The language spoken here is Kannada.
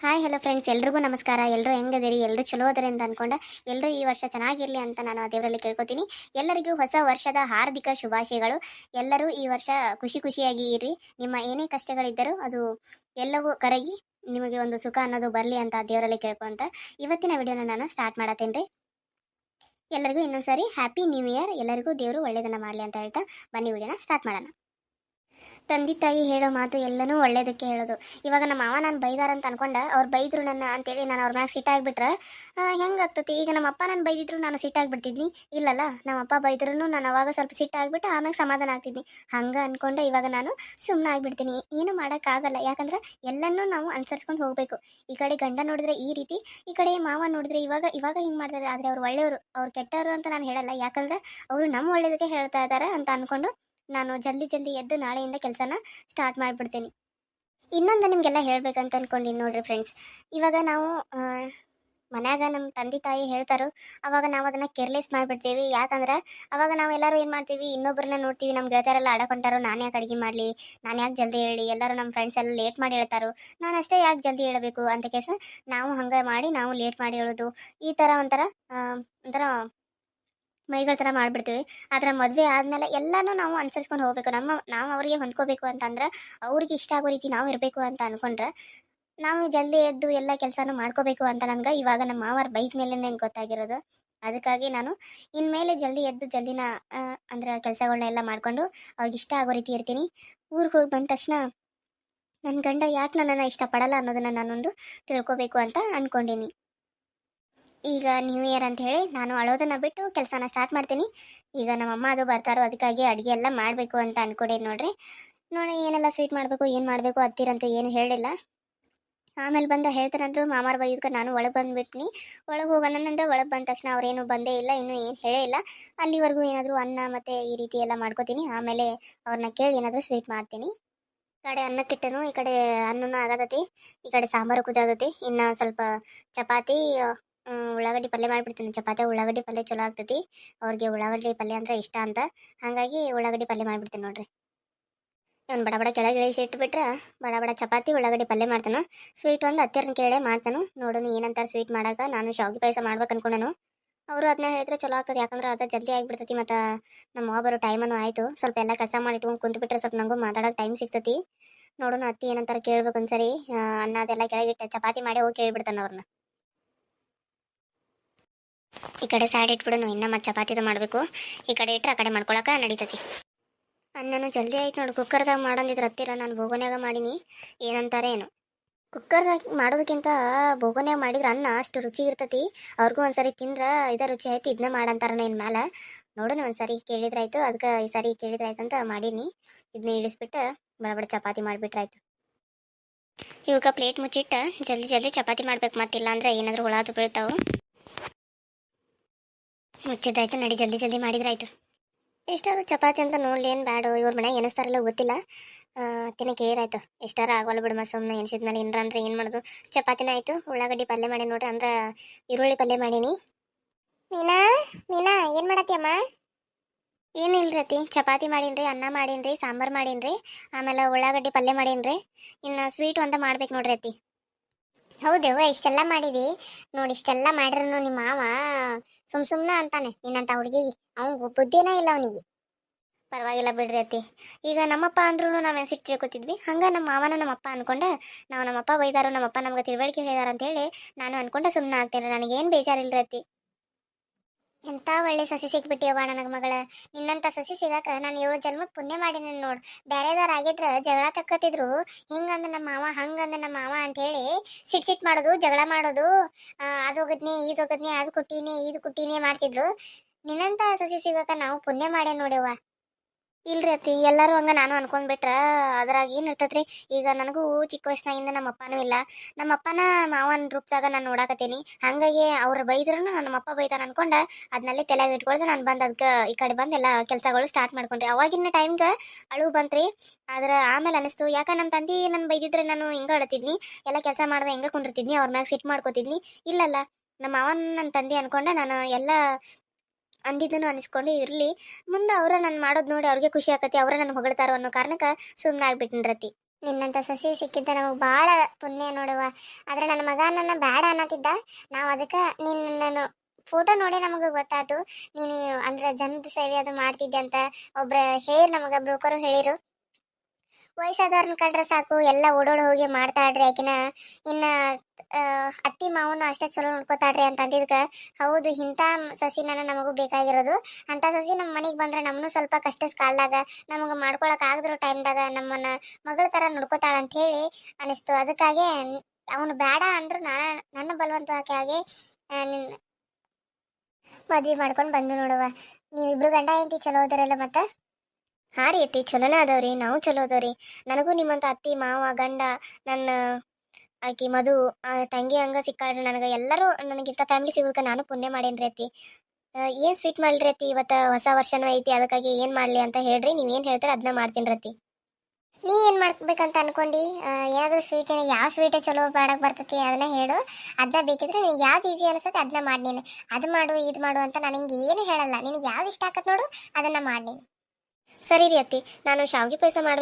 ಹಾಯ್ ಹಲೋ ಫ್ರೆಂಡ್ಸ್ ಎಲ್ರಿಗೂ ನಮಸ್ಕಾರ. ಎಲ್ಲರೂ ಹೆಂಗದಿರಿ? ಎಲ್ಲರೂ ಚಲೋ ಅದರಿ ಅಂತ ಅನ್ಕೊಂಡ. ಎಲ್ಲರೂ ಈ ವರ್ಷ ಚೆನ್ನಾಗಿರಲಿ ಅಂತ ನಾನು ದೇವರಲ್ಲಿ ಕೇಳ್ಕೊತೀನಿ. ಎಲ್ಲರಿಗೂ ಹೊಸ ವರ್ಷದ ಹಾರ್ದಿಕ ಶುಭಾಶಯಗಳು. ಎಲ್ಲರೂ ಈ ವರ್ಷ ಖುಷಿ ಖುಷಿಯಾಗಿ ಇರಿ ನಿಮ್ಮ ಏನೇ ಕಷ್ಟಗಳಿದ್ದರೂ ಅದು ಎಲ್ಲವೂ ಕರಗಿ ನಿಮಗೆ ಒಂದು ಸುಖ ಅನ್ನೋದು ಬರಲಿ ಅಂತ ದೇವರಲ್ಲಿ ಕೇಳ್ಕೊಂತ ಇವತ್ತಿನ ವಿಡಿಯೋನ ನಾನು ಸ್ಟಾರ್ಟ್ ಮಾಡತ್ತೇನೆ ರೀ ಎಲ್ಲರಿಗೂ ಇನ್ನೊಂದ್ಸರಿ ಹ್ಯಾಪಿ ನ್ಯೂ ಇಯರ್ ಎಲ್ಲರಿಗೂ ದೇವರು ಒಳ್ಳೇದನ್ನ ಮಾಡಲಿ ಅಂತ ಹೇಳ್ತಾ ಬನ್ನಿ ವಿಡಿಯೋನ ಸ್ಟಾರ್ಟ್ ಮಾಡೋಣ. ತಂದೆ ತಾಯಿ ಹೇಳೋ ಮಾತು ಎಲ್ಲನೂ ಒಳ್ಳೇದಕ್ಕೆ ಹೇಳೋದು. ಇವಾಗ ನಮ್ಮ ಮಾವ ನಾನು ಬೈದಾರ ಅಂತ ಅನ್ಕೊಂಡ, ಅವ್ರು ಬೈದ್ರು ನನ್ನ ಅಂತೇಳಿ ನಾನು ಅವ್ರ ಮ್ಯಾಗ ಸಿಟ್ಟಾಗ್ಬಿಟ್ರೆ ಹೆಂಗಾಗ್ತತಿ? ಈಗ ನಮ್ಮ ಅಪ್ಪ ನಾನು ಬೈದಿದ್ರು ನಾನು ಸಿಟ್ಟಾಗ್ಬಿಡ್ತಿದ್ನಿ ಇಲ್ಲಲ್ಲ, ನಮ್ಮ ಅಪ್ಪ ಬೈದ್ರು ನಾನು ಅವಾಗ ಸ್ವಲ್ಪ ಸಿಟ್ಟಾಗ್ಬಿಟ್ಟು ಆಮೇಲೆ ಸಮಾಧಾನ ಆಗ್ತಿದ್ನಿ. ಹಂಗ ಅನ್ಕೊಂಡೆ ಇವಾಗ ನಾನು ಸುಮ್ಮನೆ ಆಗಿಬಿಡ್ತೀನಿ. ಏನು ಮಾಡೋಕ್ಕಾಗಲ್ಲ ಯಾಕಂದ್ರೆ ಎಲ್ಲನೂ ನಾವು ಅನುಸರಿಸ್ಕೊಂಡು ಹೋಗಬೇಕು. ಈ ಕಡೆ ಗಂಡ ನೋಡಿದ್ರೆ ಈ ರೀತಿ, ಈ ಕಡೆ ಮಾವ ನೋಡಿದ್ರೆ ಇವಾಗ ಇವಾಗ ಹಿಂಗೆ ಮಾಡ್ತಾರೆ ಆದರೆ ಅವ್ರು ಒಳ್ಳೆಯವರು, ಅವ್ರು ಕೆಟ್ಟವರು ಅಂತ ನಾನು ಹೇಳಲ್ಲ. ಯಾಕಂದ್ರೆ ಅವರು ನಮ್ಮ ಒಳ್ಳೇದಕ್ಕೆ ಹೇಳ್ತಾ ಇದ್ದಾರೆ ಅಂತ ಅನ್ಕೊಂಡು ನಾನು ಜಲ್ದಿ ಜಲ್ದಿ ಎದ್ದು ನಾಳೆಯಿಂದ ಕೆಲಸನ ಸ್ಟಾರ್ಟ್ ಮಾಡಿಬಿಡ್ತೀನಿ. ಇನ್ನೊಂದು ನಿಮಗೆಲ್ಲ ಹೇಳ್ಬೇಕಂತ ಅಂದ್ಕೊಂಡಿನಿ ನೋಡ್ರಿ ಫ್ರೆಂಡ್ಸ್ ಇವಾಗ ನಾವು ಮನ್ಯಾಗ ನಮ್ಮ ತಂದೆ ತಾಯಿ ಹೇಳ್ತಾರೋ, ಅವಾಗ ನಾವು ಅದನ್ನು ಕೇರ್ಲೆಸ್ ಮಾಡಿಬಿಡ್ತೀವಿ. ಯಾಕಂದ್ರೆ ಅವಾಗ ನಾವು ಎಲ್ಲರೂ ಏನು ಮಾಡ್ತೀವಿ? ಇನ್ನೊಬ್ಬರನ್ನ ನೋಡ್ತೀವಿ. ನಮ್ಮ ಗೆಳತಿಯರೆಲ್ಲ ಅಡಕೊಂಡಾರೋ ನಾನು ಯಾಕೆ ಅಡುಗೆ ಮಾಡಲಿ? ನಾನು ಯಾಕೆ ಜಲ್ದಿ ಹೇಳಿ? ಎಲ್ಲರೂ ನಮ್ಮ ಫ್ರೆಂಡ್ಸ್ ಎಲ್ಲ ಲೇಟ್ ಮಾಡಿ ಹೇಳ್ತಾರೋ. ನಾನು ಅಷ್ಟೇ ಯಾಕೆ ಜಲ್ದಿ ಹೇಳಬೇಕು? ಅಂತ ಕೇಸ ನಾವು ಹಂಗೆ ಮಾಡಿ ನಾವು ಲೇಟ್ ಮಾಡಿ ಹೇಳೋದು. ಈ ಥರ ಒಂಥರ ಒಂಥರ ಮೈಗಳ ಥರ ಮಾಡ್ಬಿಡ್ತೀವಿ. ಆದ್ರೆ ಮದುವೆ ಆದಮೇಲೆ ಎಲ್ಲನೂ ನಾವು ಅನುಸರಿಸ್ಕೊಂಡು ಹೋಗ್ಬೇಕು. ನಮ್ಮ, ನಾವು ಅವರಿಗೆ ಹೊಂದ್ಕೋಬೇಕು ಅಂತಂದ್ರೆ ಅವ್ರಿಗೆ ಇಷ್ಟ ಆಗೋ ರೀತಿ ನಾವು ಇರಬೇಕು ಅಂತ ಅನ್ಕೊಂಡ್ರೆ ನಾವು ಜಲ್ದಿ ಎದ್ದು ಎಲ್ಲ ಕೆಲಸನೂ ಮಾಡ್ಕೋಬೇಕು ಅಂತ ನನಗೆ ಇವಾಗ ನಮ್ಮ ಮಾವರ ಬೈಕ್ ಮೇಲೆ ನಂಗೆ ಗೊತ್ತಾಗಿರೋದು. ಅದಕ್ಕಾಗಿ ನಾನು ಇನ್ಮೇಲೆ ಜಲ್ದಿ ಎದ್ದು ಜಲ್ದಿನ ಅಂದ್ರೆ ಅಂದ್ರೆ ಕೆಲಸಗಳನ್ನೆಲ್ಲ ಮಾಡಿಕೊಂಡು ಅವ್ರಿಗೆ ಇಷ್ಟ ಆಗೋ ರೀತಿ ಇರ್ತೀನಿ. ಊರಿಗೆ ಹೋಗಿ ಬಂದ ತಕ್ಷಣ ನನ್ನ ಗಂಡ ಯಾಕೆ ನನ್ನನ್ನು ಇಷ್ಟಪಡಲ್ಲ ಅನ್ನೋದನ್ನು ನಾನೊಂದು ತಿಳ್ಕೊಬೇಕು ಅಂತ ಅಂದ್ಕೊಂಡೀನಿ ಈಗ ನ್ಯೂ ಇಯರ್ ಅಂತ ಹೇಳಿ ನಾನು ಅಳೋದನ್ನ ಬಿಟ್ಟು ಕೆಲಸನ ಸ್ಟಾರ್ಟ್ ಮಾಡ್ತೀನಿ. ಈಗ ನಮ್ಮಮ್ಮ ಅದು ಬರ್ತಾರೋ ಅದಕ್ಕಾಗಿ ಅಡುಗೆ ಎಲ್ಲ ಮಾಡಬೇಕು ಅಂತ ಅನ್ಕೊಂಡೇನಿ ನೋಡ್ರಿ. ನೋಡಿ ಏನೆಲ್ಲ ಸ್ವೀಟ್ ಮಾಡಬೇಕು, ಏನು ಮಾಡಬೇಕು ಅತ್ತಿರಂತೂ ಏನು ಹೇಳಿಲ್ಲ. ಆಮೇಲೆ ಬಂದ ಹೇಳ್ತಾರಂದ್ರು, ಮಾಮಾರ್ ಬೈದ್ಕ ನಾನು ಒಳಗೆ ಬಂದುಬಿಟ್ನಿ. ಒಳಗೆ ಹೋಗೋಣಂದ್ರೆ ಒಳಗೆ ಬಂದ ತಕ್ಷಣ ಅವ್ರೇನು ಬಂದೇ ಇಲ್ಲ, ಇನ್ನೂ ಏನು ಹೇಳೇ ಇಲ್ಲ. ಅಲ್ಲಿವರೆಗೂ ಏನಾದರೂ ಅನ್ನ ಮತ್ತು ಈ ರೀತಿ ಎಲ್ಲ ಮಾಡ್ಕೋತೀನಿ. ಆಮೇಲೆ ಅವ್ರನ್ನ ಕೇಳಿ ಏನಾದರೂ ಸ್ವೀಟ್ ಮಾಡ್ತೀನಿ. ಈ ಕಡೆ ಅನ್ನಕ್ಕಿಟ್ಟನು, ಈ ಕಡೆ ಅನ್ನನೂ ಆಗತೈತಿ. ಈ ಕಡೆ ಸಾಂಬಾರು ಕುದಾದತಿ ಇನ್ನು ಸ್ವಲ್ಪ ಚಪಾತಿ ಉಳ್ಳಾಗಡ್ಡಿ ಪಲ್ಯ ಮಾಡಿಬಿಡ್ತೀನಿ. ಚಪಾತಿ, ಉಳ್ಳಾಗಡ್ಡಿ ಪಲ್ಯ ಚಲೋ ಆಗ್ತೈತಿ. ಅವ್ರಿಗೆ ಉಳ್ಳಾಗಡ್ಡಿ ಪಲ್ಯ ಅಂದ್ರೆ ಇಷ್ಟ ಅಂತ. ಹಾಗಾಗಿ ಉಳ್ಳಾಗಡ್ಡಿ ಪಲ್ಯ ಮಾಡಿಬಿಡ್ತೀನಿ ನೋಡ್ರಿ. ಇವ್ನು ಬಡ ಬಡ ಕೆಳಗೆ ಇಳಿಸಿ ಇಟ್ಬಿಟ್ರೆ ಬಡ ಬಡ ಚಪಾತಿ, ಉಳ್ಳಾಗಡ್ಡಿ ಪಲ್ಯ ಮಾಡ್ತಾನೆ. ಸ್ವೀಟ್ ಒಂದು ಹತ್ತಿರನ ಕೇಳೇ ಮಾಡ್ತಾನು. ನೋಡೋಣ ಏನಂತಾರೆ ಸ್ವೀಟ್ ಮಾಡಾಕ ನಾನು ಶಾವಿಗೆ ಪಾಯಸ ಮಾಡ್ಬೇಕು ಅನ್ಕೊಂಡನು. ಅವರು ಅದನ್ನ ಹೇಳಿದ್ರೆ ಚಲೋ ಆಗ್ತದೆ. ಯಾಕಂದ್ರೆ ಅದು ಜಲ್ದಿ ಆಗಿಬಿಡ್ತೈತಿ ಮತ್ತು ನಮ್ಮ ಬರೋ ಟೈಮನು ಆಯಿತು. ಸ್ವಲ್ಪ ಎಲ್ಲ ಕೆಲಸ ಮಾಡಿ ಇಟ್ಕೊಂಡು ಕುಂತ್ಬಿಟ್ರೆ ಸ್ವಲ್ಪ ನನಗೂ ಮಾತಾಡೋಕೆ ಟೈಮ್ ಸಿಗ್ತೈತಿ. ನೋಡೋಣ ಅತ್ತಿ ಏನಂತಾರೆ ಕೇಳ್ಬೇಕು ಒಂದ್ಸರಿ. ಅನ್ನ ಅದೆಲ್ಲ ಕೆಳಗಿಟ್ಟು ಚಪಾತಿ ಮಾಡಿ ಹೋಗಿ ಕೇಳಿಬಿಡ್ತಾನೆ ಅವ್ರನ್ನ ಈ ಕಡೆ ಸೈಡ್ ಇಟ್ಬಿಡೋನು ಇನ್ನ ಮತ್ತೆ ಚಪಾತಿದು ಮಾಡಬೇಕು. ಈ ಕಡೆ ಇಟ್ಟರೆ ಆ ಕಡೆ ಮಾಡ್ಕೊಳಕ್ಕೆ ನಡೀತತಿ. ಅನ್ನನು ಜಲ್ದಿ ಆಯ್ತು ನೋಡು ಕುಕ್ಕರ್ದಾಗ ಮಾಡೋದಿದ್ರೆ ಹತ್ತಿರ ನಾನು ಬೋಗೋನ್ಯಾಗ ಮಾಡೀನಿ. ಏನಂತಾರೆ ಏನು? ಕುಕ್ಕರ್ದಾಗ ಮಾಡೋದಕ್ಕಿಂತ ಬೋಗೋನ್ಯಾಗ ಮಾಡಿದ್ರೆ ಅನ್ನ ಅಷ್ಟು ರುಚಿ ಇರ್ತತಿ. ಅವ್ರಿಗೂ ಒಂದ್ಸರಿ ತಿಂದ್ರೆ ಇದ ರುಚಿ ಆಯ್ತು ಇದನ್ನ ಮಾಡಂತಾರನ ಏನು ಮ್ಯಾಲ. ನೋಡೋಣ ಒಂದ್ಸರಿ ಕೇಳಿದ್ರಾಯ್ತು ಅದಕ್ಕೆ ಈ ಸರಿ ಕೇಳಿದ್ರಾಯ್ತು ಅಂತ ಮಾಡೀನಿ. ಇದನ್ನ ಇಳಿಸ್ಬಿಟ್ಟು ಬಡಬಡ ಬಡ ಚಪಾತಿ ಮಾಡಿಬಿಟ್ರಾಯ್ತು. ಇವಾಗ ಪ್ಲೇಟ್ ಮುಚ್ಚಿಟ್ಟು ಜಲ್ದಿ ಜಲ್ದಿ ಚಪಾತಿ ಮಾಡ್ಬೇಕು ಮತ್ತಿಲ್ಲ ಅಂದ್ರೆ ಏನಾದರೂ ಹುಳಾದು ಬೀಳ್ತಾವು. ಮುಚ್ಚಿದ್ದಾಯ್ತು, ನಡಿ ಜಲ್ದಿ ಜಲ್ದಿ ಮಾಡಿದ್ರಾಯ್ತು. ಎಷ್ಟಾದ್ರು ಚಪಾತಿ ಅಂತ ನೋಡ್ಲಿ, ಏನು ಬ್ಯಾಡು, ಇವ್ರ ಮನೆಗೆ ಎನಿಸ್ತಾರಲ್ಲ ಗೊತ್ತಿಲ್ಲ. ಅತ್ತಿನ ಕೇಳಿರಾಯ್ತು. ಎಷ್ಟಾರ ಆಗೋಲ್ಲ ಬಿಡು ಮತ್ತೆ ಸುಮ್ಮನೆ ಎನಿಸಿದ್ಮೇಲೆ ಏನರ ಅಂದ್ರೆ ಏನು ಮಾಡೋದು. ಚಪಾತಿನ ಆಯಿತು, ಉಳ್ಳಾಗಡ್ಡಿ ಪಲ್ಯ ಮಾಡಿ ನೋಡ್ರಿ, ಅಂದ್ರೆ ಈರುಳ್ಳಿ ಪಲ್ಯ ಮಾಡೀನಿ. ಮೀನಾ ಮೀನಾ, ಏನು ಮಾಡತ್ತೀಯಮ್ಮ? ಏನಿಲ್ಲ ರೀತಿ ಚಪಾತಿ ಮಾಡೀನ್ರಿ, ಅನ್ನ ಮಾಡೀನ್ರಿ, ಸಾಂಬಾರು ಮಾಡೀನ್ರಿ, ಆಮೇಲೆ ಉಳ್ಳಾಗಡ್ಡಿ ಪಲ್ಯ ಮಾಡೀನ್ರಿ. ಇನ್ನು ಸ್ವೀಟ್ ಅಂತ ಮಾಡ್ಬೇಕು ನೋಡ್ರಿ ಅತ್ತಿ. ಹೌದೇವ ಇಷ್ಟೆಲ್ಲ ಮಾಡಿದಿ. ನೋಡಿ, ಇಷ್ಟೆಲ್ಲ ಮಾಡಿದ್ರು ನಿಮ್ಮ ಮಾವ. ಸುಮ್ ಸುಮ್ನ ಅಂತಾನೆ, ನಿನ್ನಂತ ಹುಡುಗಿಗೆ. ಅವ್ನಿಗೆ ಬುದ್ಧಿನೇ ಇಲ್ಲ ಅವನಿಗೆ. ಪರವಾಗಿಲ್ಲ ಬಿಡ್ರಿ ಅತ್ತಿ. ಈಗ ನಮ್ಮಪ್ಪ ಅಂದ್ರೂ ನಾವು ಸಿಟ್ಟು ತಿಳ್ಕೊತಿದ್ವಿ. ಹಂಗ ನಮ್ಮ ಮಾವನ ನಮ್ಮಪ್ಪ ಅನ್ಕೊಂಡ, ನಾವು ನಮ್ಮಪ್ಪ ಬೈದಾರು, ನಮ್ಮಪ್ಪ ನಮ್ಗೆ ತಿಳುವಳಿಕೆ ಹೇಳಿದಾರ ಅಂತ ಹೇಳಿ, ನಾನು ಅನ್ಕೊಂಡ ಸುಮ್ಮನೆ ಆಗ್ತೇನೆ. ನನಗೇನು ಬೇಜಾರಿಲ್ರಿ ಅತ್ತಿ. ಎಂತ ಒಳ್ಳೆ ಸಸಿ ಸಿಕ್ಬಿಟ್ಟಿಯವ್ವ ನನಗೆ ಮಗಳ? ನಿನ್ನಂತ ಸಸಿ ಸಿಗಾಕ ನಾನು ಏಳು ಜನ್ಮಕ್ಕೆ ಪುಣ್ಯ ಮಾಡಿನ ನೋಡ್. ಬ್ಯಾರೆದಾರ ಆಗಿದ್ರ ಜಗಳ ತಕ್ಕತ್ತಿದ್ರು. ಹಿಂಗಂದ ನಮ್ಮ ಮಾವ ಹಂಗಂದ ನಮ್ಮ ಮಾವ ಅಂತ ಹೇಳಿ ಸಿಟ್ ಸಿಟ್ ಮಾಡೋದು, ಜಗಳ ಮಾಡೋದು. ಅದು ಹೋಗದ್ನಿ ಇದು ಹೋಗದ್ನಿ, ಅದು ಕುಟ್ಟಿನೇ ಇದು ಕುಟ್ಟಿನೇ ಮಾಡ್ತಿದ್ರು. ನಿನ್ನಂತ ಸಸಿ ಸಿಗಾಕ ನಾವು ಪುಣ್ಯ ಮಾಡೇ ನೋಡ್ಯವ್ವ. ಇಲ್ರಿ ಅತ್ತಿ, ಎಲ್ಲರೂ ಹಂಗ ನಾನು ಅನ್ಕೊಂಡ್ಬಿಟ್ರ ಅದ್ರಾಗ ಏನ್ ಇರ್ತೈತ್ರಿ? ಈಗ ನನಗೂ ಚಿಕ್ಕ ವಯಸ್ಸಿನಾಗಿಂದ ನಮ್ಮ ಅಪ್ಪನೂ ಇಲ್ಲ. ನಮ್ಮ ಅಪ್ಪನ ಮಾವನ ರೂಪದಾಗ ನಾನು ನೋಡಾಕತ್ತೀನಿ. ಹಂಗಾಗಿ ಅವ್ರು ಬೈದ್ರು ನಮ್ಮಪ್ಪ ಬೈತಾನ ಅನ್ಕೊಂಡ ಅದ್ನಲ್ಲಿ ತಲೆಗೆ ಇಟ್ಕೊಳ್ದೆ ನಾನು ಬಂದು ಅದಕ್ಕೆ ಈ ಕಡೆ ಬಂದು ಎಲ್ಲ ಕೆಲಸಗಳು ಸ್ಟಾರ್ಟ್ ಮಾಡ್ಕೊಂಡ್ರಿ. ಅವಾಗಿನ ಟೈಮ್ಗೆ ಅಳು ಬಂತ್ರಿ. ಆದ್ರೆ ಆಮೇಲೆ ಅನಿಸ್ತು, ಯಾಕ ನಮ್ಮ ತಂದೆ ನನ್ನ ಬೈದಿದ್ರೆ ನಾನು ಹಿಂಗೆ ಅಳತಿದ್ನಿ? ಎಲ್ಲ ಕೆಲಸ ಮಾಡ್ದೆ ಹೆಂಗೆ ಕುಂದಿರ್ತಿದ್ನಿ, ಅವ್ರ ಮ್ಯಾಗ ಸಿಟ್ ಮಾಡ್ಕೋತಿದ್ನಿ. ಇಲ್ಲಲ್ಲ, ನಮ್ಮ ಮಾವನ ನನ್ನ ತಂದೆ ಅನ್ಕೊಂಡ ನಾನು ಎಲ್ಲ ಅಂದಿದ್ದನ್ನು ಅನಿಸ್ಕೊಂಡು ಇರಲಿ, ಮುಂದೆ ಅವರ ನಾನು ಮಾಡೋದು ನೋಡಿ ಅವ್ರಿಗೆ ಖುಷಿ ಆಕತಿ, ಅವರ ನನ್ನ ಹೊಗಳ್ತಾರೋ ಅನ್ನೋ ಕಾರಣಕ್ಕೆ ಸುಮ್ಮನೆ ಆಗ್ಬಿಟ್ಟಿನ್ರತಿ ನಿನ್ನಂತ ಸಸಿ ಸಿಕ್ಕಿದ್ದ ನಮಗೆ ಭಾಳ ಪುಣ್ಯ ನೋಡುವ. ಆದ್ರೆ ನನ್ನ ಮಗ ನನ್ನ ಬೇಡ ಅನ್ನತ್ತಿದ್ದ ನಾವು ಅದಕ್ಕೆ ನಿನ್ನ ನಾನು ಫೋಟೋ ನೋಡಿ ನಮಗೆ ಗೊತ್ತಾಯ್ತು ನೀನು ಅಂದ್ರೆ ಜನದ ಸೇವೆ ಅದು ಮಾಡ್ತಿದ್ದೆ ಅಂತ ಒಬ್ರ ಹೇಳಿ ನಮಗೆ ಬ್ರೋಕರು ಹೇಳಿರು. ವಯಸ್ಸಾದವ್ರನ್ನ ಕಂಡ್ರೆ ಸಾಕು, ಎಲ್ಲ ಓಡೋಡ್ ಹೋಗಿ ಮಾಡ್ತಾಳ್ರಿ ಆಕಿನ. ಇನ್ನ ಅತ್ತಿ ಮಾವನ ಅಷ್ಟೇ ಚಲೋ ನೋಡ್ಕೋತಾಳ್ರಿ ಅಂತ ಅಂದಿದ್ಕ ಹೌದು, ಇಂಥ ಸಸಿನ ನಮಗೂ ಬೇಕಾಗಿರೋದು. ಅಂತ ಸಸಿ ನಮ್ಮ ಮನೆಗೆ ಬಂದ್ರೆ ನಮ್ಮನ್ನು ಸ್ವಲ್ಪ ಕಷ್ಟದ ಕಾಲದಾಗ, ನಮಗೆ ಮಾಡ್ಕೊಳಕ್ ಟೈಮ್ ಟೈಮ್ದಾಗ ನಮ್ಮನ್ನ ಮಗಳ ತರ ನೋಡ್ಕೋತಾಳ ಅಂತ ಹೇಳಿ ಅನಿಸ್ತು. ಅದಕ್ಕಾಗಿ ಅವನು ಬೇಡ ಅಂದ್ರು ನಾ ನನ್ನ ಬಲವಂತವಾಗಿ ಮದ್ವೆ ಮಾಡ್ಕೊಂಡು ಬಂದು ನೋಡುವ. ನೀವಿಬ್ರು ಗಂಡ ಹೆಂಡತಿ ಚಲೋ ಅದರಲ್ಲ ಮತ್ತೆ? ಹಾ ರೀ ಅತ್ತಿ, ಚಲೋನ ಅದಾವ್ರಿ ನಾವು ಚಲೋ ಅದಾವ್ರಿ ನನಗೂ ನಿಮ್ಮಂತ ಅತ್ತಿ, ಮಾವ, ಗಂಡ, ನನ್ನ ಆಕಿ, ಮಧು, ಆ ತಂಗಿ, ಹಂಗ ಸಿಕ್ಕಾಡ್ರಿ ನನಗೆ. ಎಲ್ಲರೂ ನನಗಿಂತ ಫ್ಯಾಮಿಲಿ ಸಿಗೋದಕ್ಕೆ ನಾನು ಪುಣ್ಯ ಮಾಡೇನ್ರಿ ಅತ್ತಿ. ಏನು ಸ್ವೀಟ್ ಮಾಡ್ರಿ ಅತ್ತಿ? ಇವತ್ತ ಹೊಸ ವರ್ಷನೂ ಐತಿ, ಅದಕ್ಕಾಗಿ ಏನು ಮಾಡ್ಲಿ ಅಂತ ಹೇಳ್ರಿ. ನೀವ್ ಏನ್ ಹೇಳ್ತಾರೆ ಅದನ್ನ ಮಾಡ್ತೀನಿ ರತಿ ನೀ ಏನು ಮಾಡ್ಬೇಕಂತ ಅನ್ಕೊಂಡಿ? ಏನಾದರೂ ಸ್ವೀಟ್ ಯಾವ ಸ್ವೀಟ್ ಚಲೋ ಮಾಡಕ್ ಬರ್ತೈತಿ ಅದನ್ನ ಹೇಳು. ಅದನ್ನ ಬೇಕಿದ್ರೆ ನಿನಗೆ ಯಾವ್ದು ಈಸಿ ಅನಿಸುತ್ತೆ ಅದನ್ನ ಮಾಡಿ ನೀನು. ಅದು ಮಾಡು, ಇದು ಮಾಡು ಅಂತ ನಾನು ಹಿಂಗೆ ಏನು ಹೇಳಲ್ಲ. ನಿನಗೆ ಯಾವ್ದು ಇಷ್ಟ ಆಗತ್ತೆ ನೋಡು, ಅದನ್ನ ಮಾಡಿ ನೀನು. ಸರಿ ರೀ ಅತ್ತಿ ನಾನು ಶಾವಿಗೆ ಪಾಯಸ ಮಾಡ